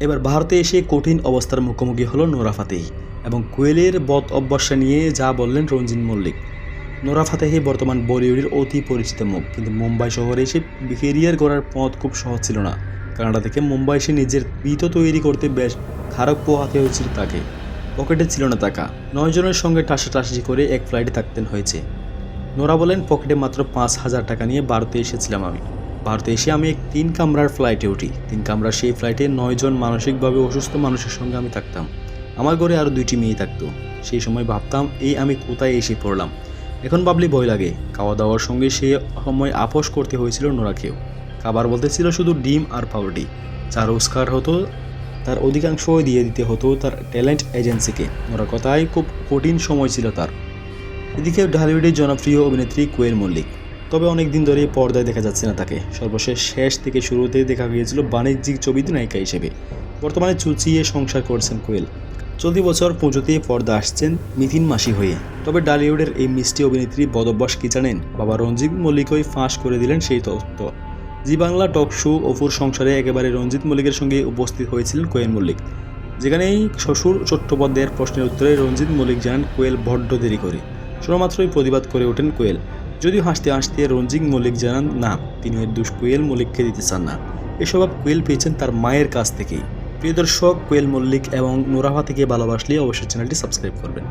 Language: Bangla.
এবার ভারতে এসে কঠিন অবস্থার মুখোমুখি হলো নোরা ফাতেহি এবং কোয়েলের বদ অভ্যাসা নিয়ে যা বললেন রঞ্জিন মল্লিক। নোরা ফাতেহি বর্তমান বলিউডের অতি পরিচিত মুখ, কিন্তু মুম্বাই শহরে এসে কেরিয়ার গড়ার পথ খুব সহজ ছিল না। কানাডা থেকে মুম্বাই এসে নিজের বিত তৈরি করতে বেশ খারাপ পোহাতে হয়েছিল তাকে। পকেটে ছিল না টাকা। নয় জনের সঙ্গে টাসাটাসি করে এক ফ্লাইটে থাকতেন হয়েছে। নোরা বলেন, পকেটে মাত্র পাঁচ হাজার টাকা নিয়ে ভারতে এসেছিলাম আমি। ভারতে এসে আমি তিন কামরার ফ্লাইটে উঠি। তিন কামরার সেই ফ্লাইটে নয়জন মানসিকভাবে অসুস্থ মানুষের সঙ্গে আমি থাকতাম। আমার ঘরে আরও দুইটি মেয়ে থাকতো। সেই সময় ভাবতাম, এই আমি কোথায় এসে পড়লাম? এখন ভাবলে ভয় লাগে। খাওয়া দাওয়ার সঙ্গে সে সময় আপোষ করতে হয়েছিল নোরাকেও। খাবার বলতে ছিল শুধু ডিম আর পাউরুটি। যা রোজগার হতো, তার অধিকাংশই দিয়ে দিতে হতো তার ট্যালেন্ট এজেন্সিকে। ওরা কথায় খুব কঠিন সময় ছিল তার। এদিকে ঢালিউডের জনপ্রিয় অভিনেত্রী কোয়েল মল্লিক। তবে অনেক দিন ধরে পর্দায় দেখা যাচ্ছে না তাকে। সর্বশেষ শেষ থেকে শুরুতে দেখা গিয়েছিল বাণিজ্যিক ছবিতে নায়িকা হিসেবে। বর্তমানে চুচিয়ে সংসার করছেন কোয়েল। চলতি বছর পুজোতে পর্দা আসছেন মিথিন মাসি হয়ে। তবে ডালিউডের এই মিষ্টি অভিনেত্রী বদভ্যাস কি জানেন? বাবা রঞ্জিত মল্লিকই ফাঁস করে দিলেন সেই তথ্য। জি বাংলা টক শো অপুর সংসারে একেবারে রঞ্জিত মল্লিকের সঙ্গে উপস্থিত হয়েছিলেন কোয়েল মল্লিক। যেখানেই শ্বশুর চট্টোপাধ্যায়ের প্রশ্নের উত্তরে রঞ্জিত মল্লিক জানান, কোয়েল বড্ড দেরি করে। শুধুমাত্রই প্রতিবাদ করে ওঠেন কোয়েল। যদিও হাসতে হাসতে রঞ্জিত মল্লিক জানান, না, তিনি ওই দুষ কোয়েল মল্লিককে দিতে চান না। এসব কোয়েল পেয়েছেন তার মায়ের কাছ থেকেই। প্রিয় দর্শক, কোয়েল মল্লিক এবং নোরাভা থেকে ভালোবাসলে অবশ্যই চ্যানেলটি সাবস্ক্রাইব করবেন।